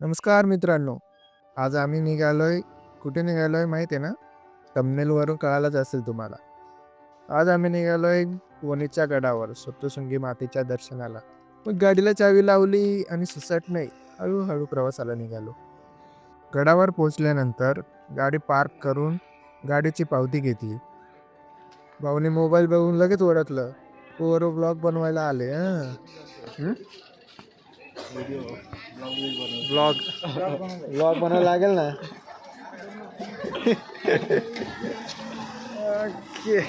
नमस्कार मित्रांनो. आज आम्ही निघालोय कुठे निघालोय माहिती आहे ना? तमनेलवरून कळालंच असेल तुम्हाला. आज आम्ही निघालोय वणीच्या गडावर सप्तशृंगी मातेच्या दर्शनाला. मग गाडीला चावी लावली आणि सुसट नाही हळूहळू प्रवासाला निघालो. गडावर पोहोचल्यानंतर गाडी पार्क करून गाडीची पावती घेतली. भाऊने मोबाईल बघून लगेच ओळखलं ओवर ब्लॉग बनवायला आले हां? ब्लॉग ब्लॉग बनावं लागेल ना? ओके.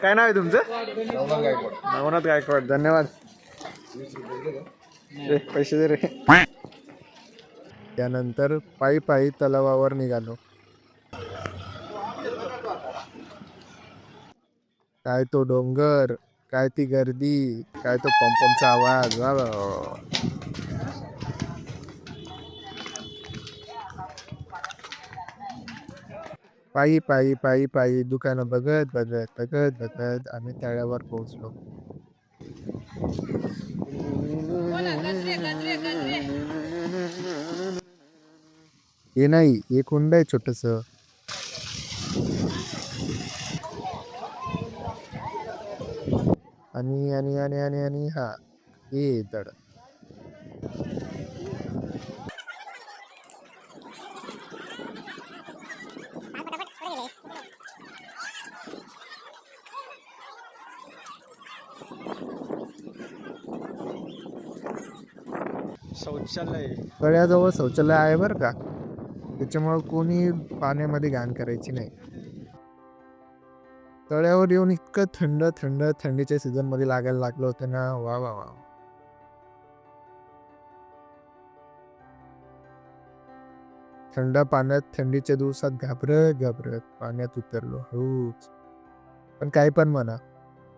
काय नाव आहे तुमचं? नवनाथ गायकवाड. धन्यवाद. पैसे दे रे. त्यानंतर पायी पायी तलावावर निघालो. काय तो डोंगर? काय ती गर्दी काय तो पंपमचा आवाज पायी पायी पायी पायी दुकानं बघत बघत बघत बघत आम्ही तळ्यावर पोहोचलो. हे नाही हे कुंड आहे छोटस. आणि आणि आणि आणि आणि हा. हे तळ शौचालय. तळ्याजवळ शौचालय आहे बरं का? त्याच्यामुळे कोणी पाण्यामध्ये घाण करायची नाही. तळ्यावर येऊन इतकं थंड थंड थंडीच्या सीझनमध्ये लागायला लागलं होतं ना. वा वा वा. थंड पाण्यात थंडीच्या दिवसात घाबरत घाबरत पाण्यात उतरलो. हळूच. पण काय पण म्हणा.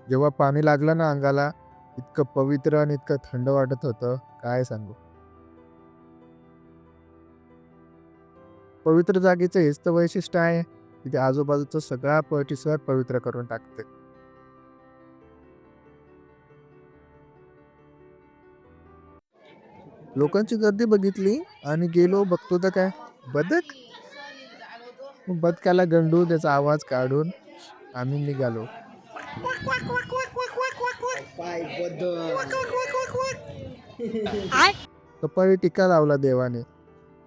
जेव्हा पाणी लागलं ना अंगाला इतकं पवित्र आणि इतकं थंड वाटत होतं. काय सांगू? पवित्र जागेचं हेच तर वैशिष्ट्य आहे. तिथे आजूबाजूचा सगळा परिसर पवित्र करून टाकते. लोकांची गर्दी बघितली आणि गेलो बघतो तर काय? बदक? बदकाला गंडू त्याचा आवाज काढून आम्ही निघालो. कपाळी टीका लावला देवाने.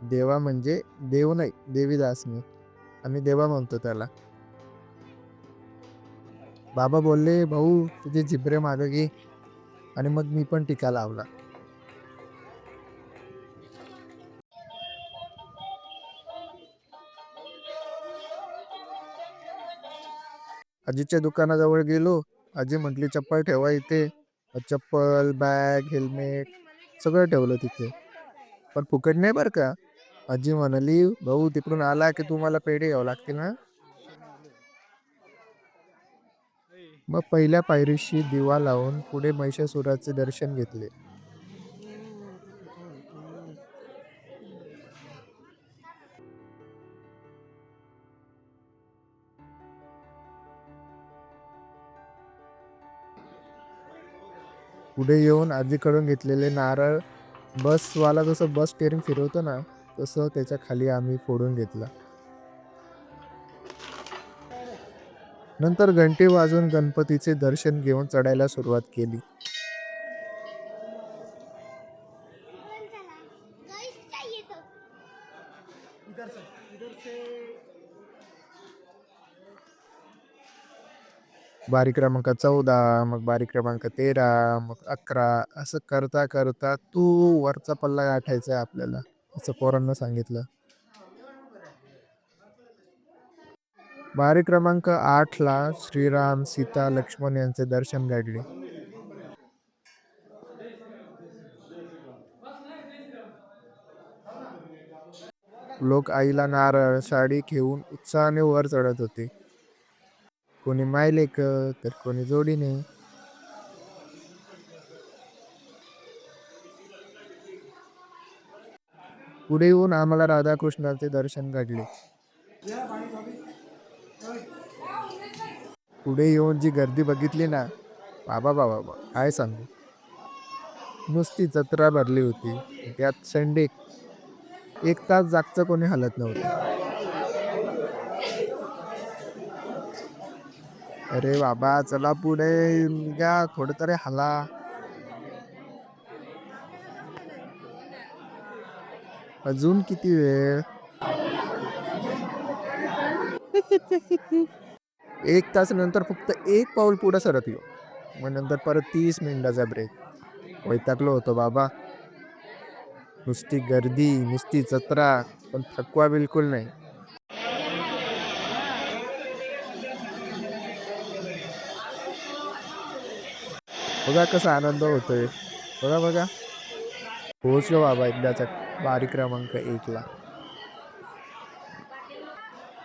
देवा म्हणजे देव नाही देवीदासने. आम्ही देवा म्हणतो त्याला. बाबा बोलले भाऊ तुझे झिबरे माग घे. आणि मग मी पण टीका लावला. आजीच्या दुकानाजवळ गेलो. आजी म्हटली चप्पल ठेवा इथे. चप्पल बॅग हेल्मेट सगळं ठेवलं तिथे. पण फुकट नाही बरं का? आजी म्हणाली भाऊ तिकडून आला की तुम्हाला पेढे घ्यावं लागतील ना मग पहिल्या पायरीशी दिवा लावून पुढे महिषासुराचे दर्शन घेतले. पुढे येऊन आजीकडून घेतलेले नारळ बसवाला जसं बस स्टेअरिंग फिरवतो ना तसं त्याच्याखाली आम्ही फोडून घेतला. नंतर घंटी वाजून गणपतीचे दर्शन घेऊन चढायला सुरुवात केली. बारी क्रमांक चौदा मग बारी क्रमांक तेरा मग अकरा असं करता करता तू वरचा पल्ला गाठायचा आहे आपल्याला. असं पोरांना सांगितलं. बारी क्रमांक आठला श्रीराम सीता लक्ष्मण यांचे दर्शन घडले. लोक आईला नारळ साडी घेऊन उत्साहाने वर चढत होते. कोणी मायलेक तर कोणी जोडीने. पुढे येऊन आम्हाला राधाकृष्णाचे दर्शन घडले. पुढे येऊन जी गर्दी बघितली ना बाबा बाबा काय सांगू? नुसती जत्रा भरली होती. त्यात संडे एक तास जागचं कोणी हलत नव्हतं. अरे बाबा चला पुढे घ्या थोडं तरी हला. अजून किती वेळ? एक तास नंतर फक्त एक पाऊल पुढे सरकलो मग नंतर परत तीस मिनिटाचा ब्रेक वैतागलो होतो बाबा. नुसती गर्दी नुसती जत्रा पण थकवा बिलकुल नाही. बघा कसा आनंद होतोय. बघा बघा. पोहोचलो बाबा एकदाचा. बारी क्रमांक एकला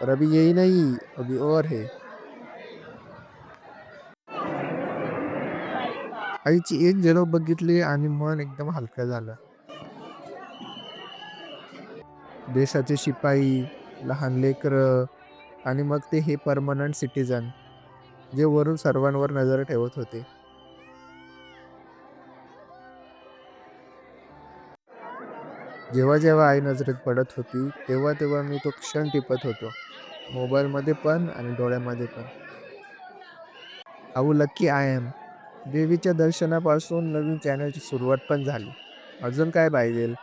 और अभी यही नहीं अभी और है. आईची एक झलक बघितली आणि मन एकदम हलकं झालं. देशाचे शिपाई लहान लेकरं आणि मग ते हे परमनंट सिटीजन जे वरून सर्वांवर नजर ठेवत होते. जेव्हा जेव्हा आई नजरेत पडत होती तेव्हा तेव्हा मी तो क्षण टिपत होतो. मोबाईलमध्ये पण आणि डोळ्यामध्ये पण. आऊ लकी आय एम. देवीच्या दर्शनापासून नवीन चॅनलची सुरुवात पण झाली. अजून काय पाहिजे?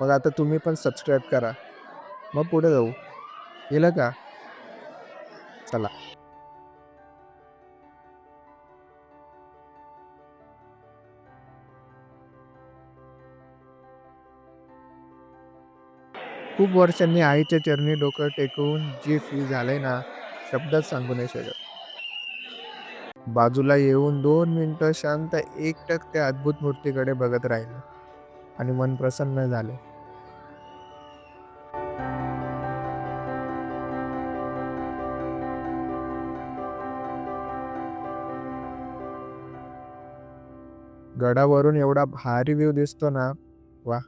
मग आता तुम्ही पण सबस्क्राईब करा. मग पुढे जाऊ. गेलं का? चला. खूप वर्षांनी आईच्या चरणी डोकं टेकवून जे फील झालंय ना शब्दात सांगू नाही शकत. बाजूला येऊन दोन मिनिटं शांत एकटक त्या अद्भुत मूर्तीकडे बघत राहिलं आणि मन प्रसन्न झाले. गडावरून एवढा भारी व्ह्यू दिसतो ना वा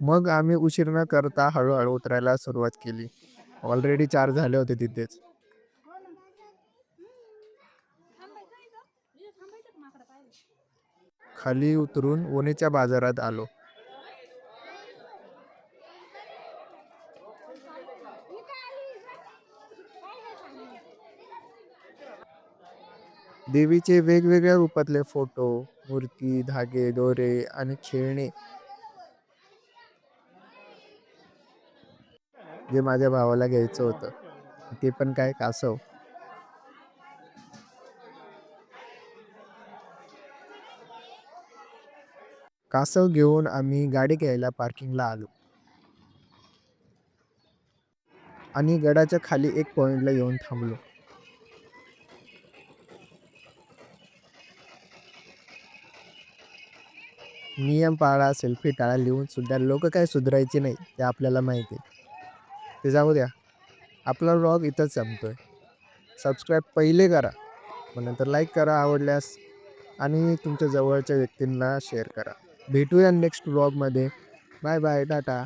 मग आम्ही उशीर न करता हळूहळू उतरायला सुरुवात केली. ऑलरेडी चार झाले होते तिथेच. खाली उतरून वणीच्या बाजारात आलो. देवीचे वेगवेगळ्या रूपातले फोटो मूर्ती धागे दोरे आणि खेळणे जे माझ्या भावाला घ्यायचं होतं. ते पण काय कासव कासव घेऊन आम्ही गाडी घ्यायला पार्किंगला आलो. आणि गडाच्या खाली एक पॉइंटला येऊन थांबलो. नियम पाळा सेल्फी टाळा लिहून सुद्धा लोक काय सुधारायचे नाही ते आपल्याला माहिती आहे. ते जाऊ द्या. आपला व्लॉग इथंच संपतोय. सबस्क्राईब पहिले करा. मग नंतर लाईक करा आवडल्यास आणि तुमच्या जवळच्या व्यक्तींना शेअर करा. भेटूया नेक्स्ट व्लॉगमध्ये बाय बाय टाटा.